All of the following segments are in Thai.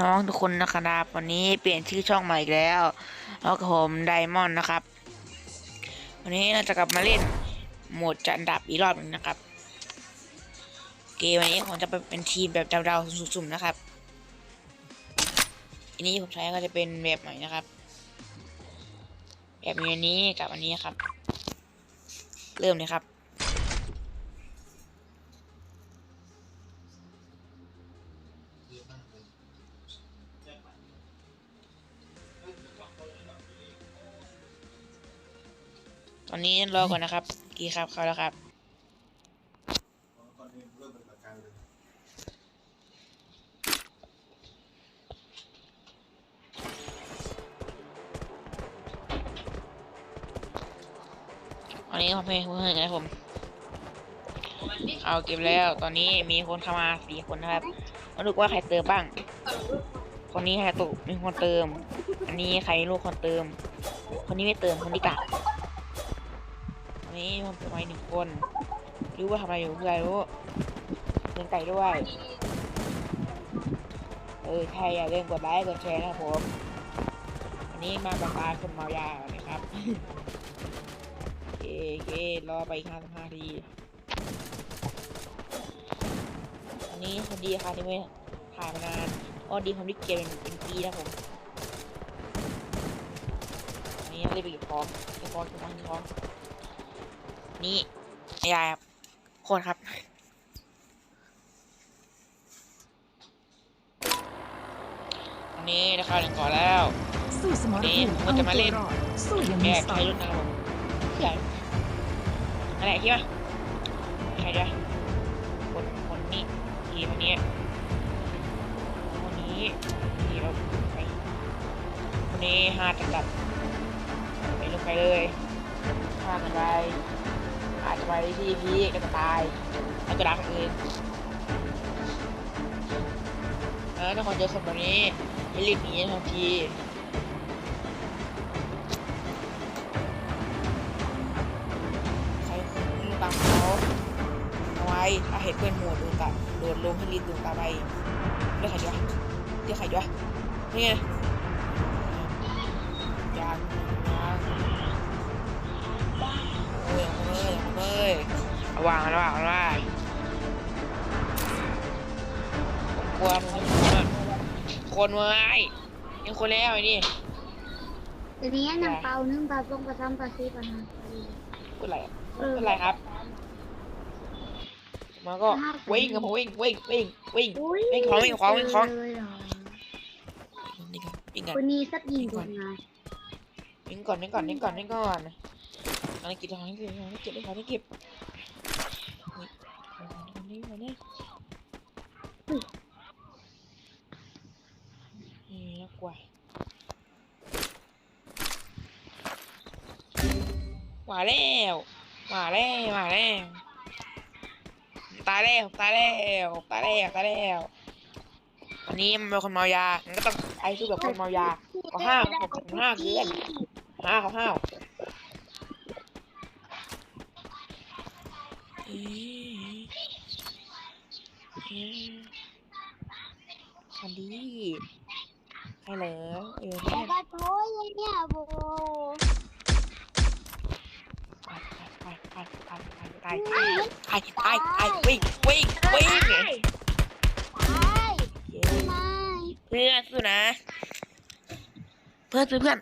น้องทุกคนนะครับวันนี้เปลี่ยนชื่อช่องใหม่อีกแล้วแล้วกับผมไดมอนด์นะครับ วันนี้เราจะกลับมาเล่นโหมดจัดอันดับอีกรอบหนึงนะครับ เกมวันนี้ผมจะเป็นทีมแบบเดาๆสุ่มๆนะครับ อันนี้ผมใช้ก็จะเป็นแบบใหม่นะครับ แบบนี้กับอันนี้ครับ เริ่มเลยครับ ตอนนี้รอก่อนนะครับ กี่ครับเข้าแล้วครับก่อนอื่นเริ่มปฏิบัติการเลยตอนนี้ผมเพลงเพื่อนนะครับผม เอาเก็บแล้ว ตอนนี้มีคนเข้ามาสี่คนนะครับมาดูว่าใครเติมบ้าง คนนี้ใครตกมีคนเติม อันนี้ใครไม่รู้คนเติม คนนี้ไม่เติม คนนี้กะอั นี้ผมเติมไว้หนึ่งคน รู้ว่าทำอะไรอยู่เพื่อรู้เล่นไก่ด้วยเออใครอย่าลืมกดไลค์กดแชร์นะครับผมอันนี้มาบรรดาคนเมายานะครับโอเคโอเครอไปอีกห้าสิบห้าทีอันนี้คนดีค่ะที่ไม่ถ่ายมานานก็ดีผมที่เกมเป็นปีแล้วผมอันนี้ไม่ได้ไปเก็บของเก็บของเก็บของเก็บของ นี่ไม่ได้ครับโคตรครับอันนี้ได้ข่าวหนึ่งก่อนแล้วสู้สมรภูมิมันจะมาเล่นอตัวรอดสู้อยังแกมีสใคไตรล์รุ่นนะครับผมใหญ่อะไรคิดว่าใครด้วยคนคนนี้ทีคนนี้คนนี้ทีเราไปคนนี้ห้าจัดจัดไปลงไปเลยห้ากันไป อาจจะไปที่พี่ก็จะตายแล้วก็ดักคนอื่นเออถ้าคนเจอคนแบบนี้ให้รีบหนีทันทีใช้คนตามเขาเอาไว้ถ้าเห็นเพื่อนหมดโดนตะโดนลงให้รีบโดนตามไปเรียกใครดีวะเรียกใครดีวะนี่ไง เอาวางแล้ววางแล้ววางกลัวมันคนเว้ยยังคนแล้วไอ้นี่ทีนี้นางเปานึ่งปลาปงปลาซ้ำปลาซีปลาหางปลาดีเป็นไรอะเออเป็นไรครับ มาก็วิ่งกับผมวิ่งวิ่งวิ่งวิ่งวิ่งของวิ่งของวิ่งของนี่ก่อนวิ่งก่อนคนนี้สักยิงก่อนไงวิ่งก่อนวิ่งก่อนวิ่งก่อนวิ่งก่อนอะไรกินของนี่กินของนี่เก็บได้ของนี่เก็บ นี่นี่นี่นี่น่ากลัวมาแล้วมาแล้วมาแล้วตายแล้วตายแล้วตายแล้วตายแล้วอันนี้มันเป็นคนเมายามันก็ต้องไอ้สู้แบบคนเมายาก็ห้าวผมห้าวเกินห้าวห้าวอ๊ะเอ๊ะ คันดีใครเหรอเออแต่เนี่ยก็โถ่เลยเนี่ยโบไปไปไปไปไปไปตายตายตายตายตายวิ่งวิ่งวิ่งไปเย้ไม่เพื่อนสู้นะ เพื่อนเพื่อน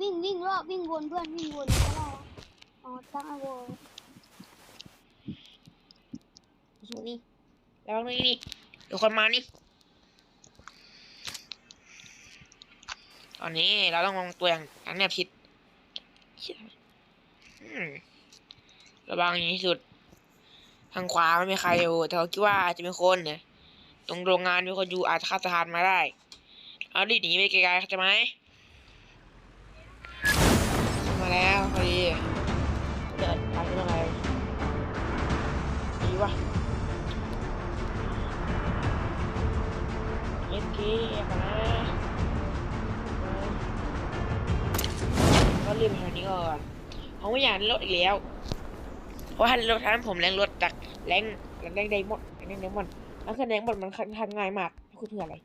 วิ่งวิ่งรอบวิ่งวนเพื่อนวิ่งวนแล้วเรอ๋อตั้งไอ้โวสูนี่แล้วนี่นี่เดี๋ยวคนมานี่ตอนนี้เราต้องมองตัวอย่างนั้นเนี่ยผิดระวังอย่างที่สุด ทางขวาไม่มีใครอยู่แต่เขาคิดว่าอาจจะเป็นคนเนี่ยตรงโรงงานมีคนอยู่อาจจะฆ่าทหารมาได้ เอาดิหนีไปไกลๆเข้าใจไหม มาแล้วพอดีเดินไปเรื่องไรดีวะเอ็นเกียกันะก็รีบไปทางนี้ก่อนเขาไม่อยากล่นรถอีกแล้ว เพราะถ้ารถทันผมแรงรถจากแรงแรงไดมอนด์แรงไดมอนด์แล้วคือแรงหมดมันทันง่ายมากคือเพื่ออะไร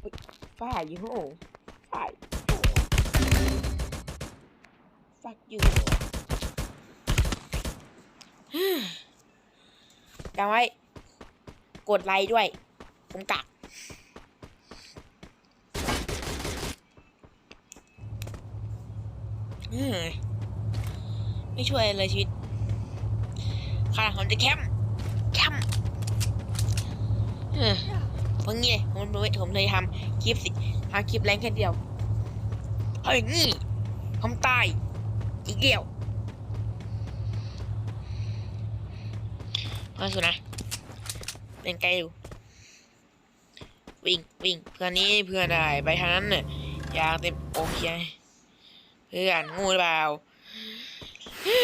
เฮ้ยฝ่ายอยู่โหฝ่าย ฟักอยู่จำไว้ กดไลค์ด้วย ผมกักไม่ช่วยเลยชีวิตข้าผมจะแคมป์แคมป์เฮ้ยเพราะงี้ผมเลยผมเลยทำคลิปสิทำคลิปแรงแค่เดียวเอาอย่างงี้ผมตาย อีกเดียวมาสุดนะเป็นไกลอยู่วิ่งวิ่งเพื่อนนี้เพื่อนได้ไปทางนั้นเนี่ยอยากเต็มโอเคเพื่อนงูหรือเปล่าเฮ้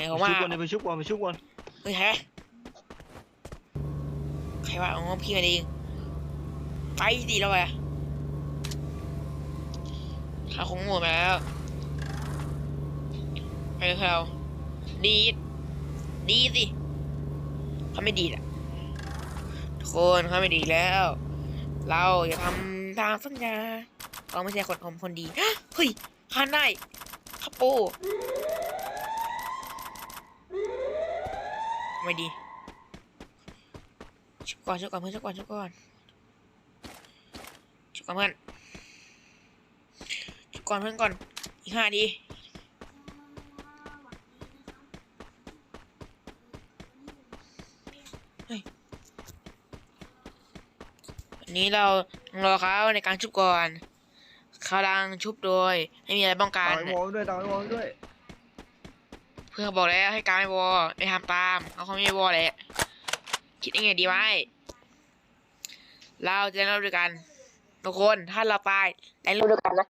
ยผมว่าชุบก่อนไปชุบก่อนไปชุบก่อนเฮ้ยใครวะใครว่าอ๋อพี่มาเองไปดีแล้วอะเขาคงโง่มาแล้ว ไปเลยเราดีดดีดสิเขาไม่ดีอะทุกคนเขาไม่ดีแล้ว เราอย่าทำตามสัญญาเราไม่ใช่คนอมคนดีเฮ้ยข้านได้ข้าโปไม่ดีชุบก่อนชุบก่อนเพื่อนชุบก่อนชุบก่อนชุบก่อนเพื่อนชุบก่อนเพื่อนก่อนอีกห้าทีเฮ้ยอั นนี้เรารอเขาในการชุบก่อนเขาดังชุบโดยไม่มีอะไรป้องกัตานยวอลด้วยตายวอลด้วยเพื่อนบอกแล้วให้การไม่วอไม่ทำตามเขาเขาไม่วอแหละคิดยังไงดีไว้เราจะเล่นด้วยกันทุกคนถ้าเราตายเล่นด้วยกันนะ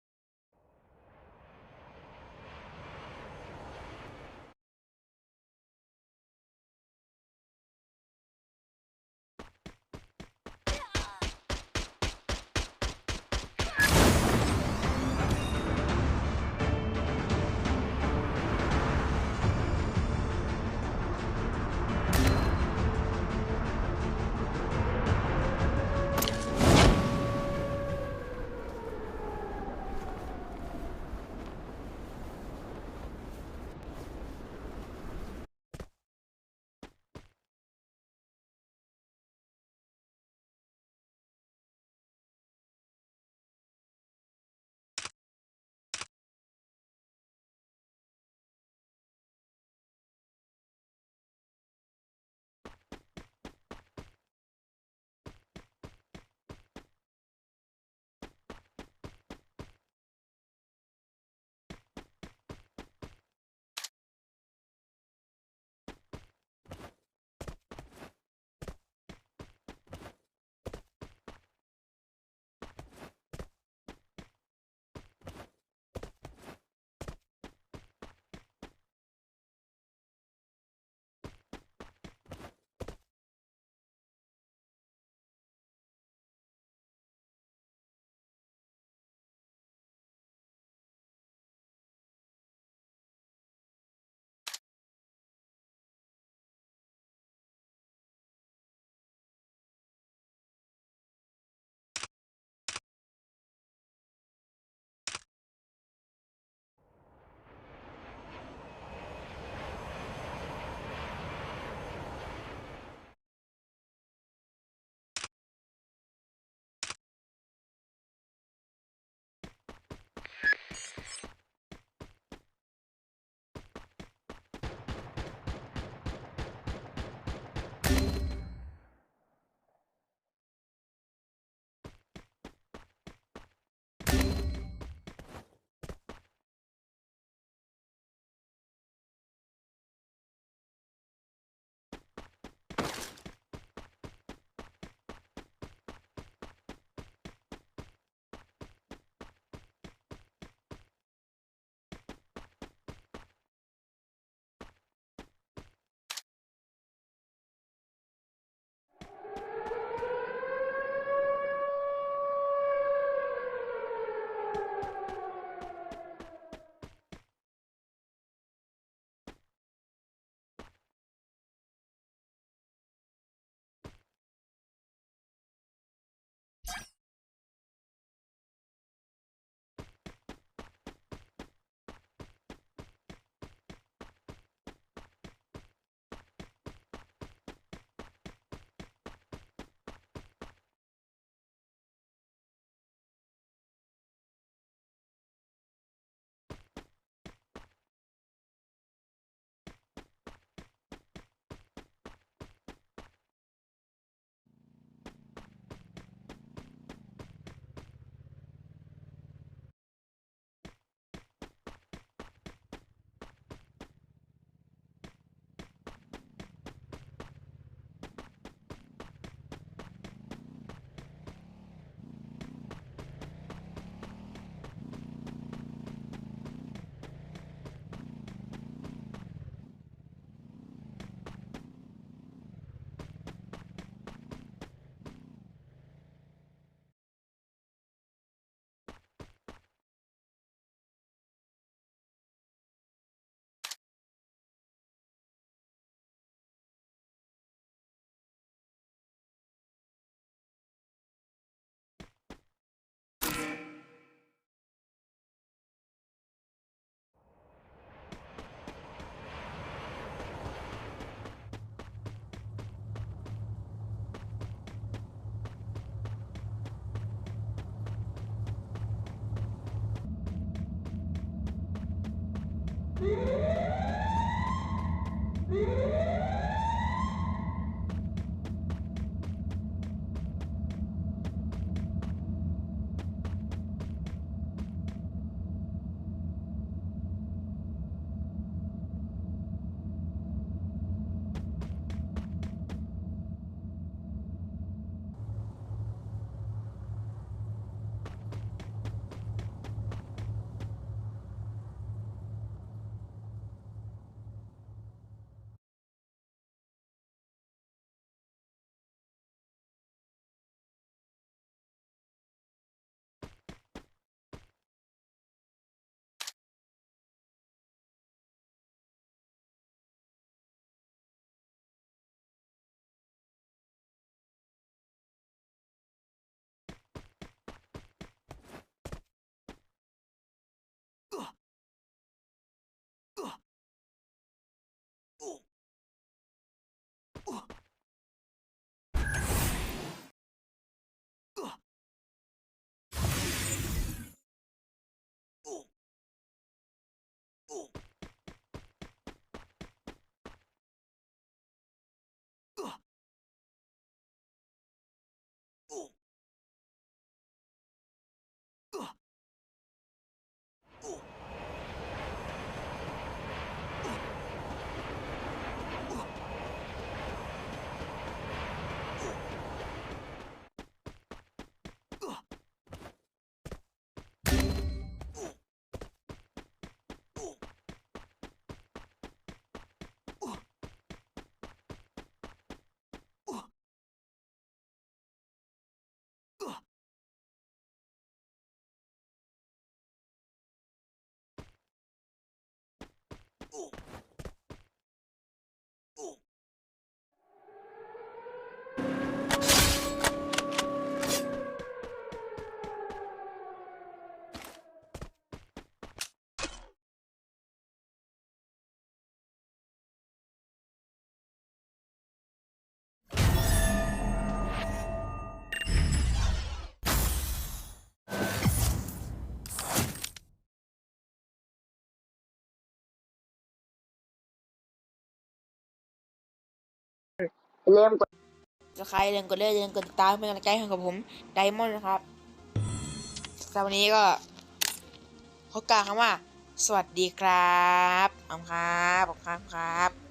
Música Ooh. Ooh. เริ่มกดจะใครเรื่องกดเลื่อนเรื่องกดติดตามเป็นกำลังใจให้กับผมไดมอนด์นะครับสำหรับวันนี้ก็ขอกล่าวคำว่า สวัสดีครับขอบคุณครับขอบคุณครับ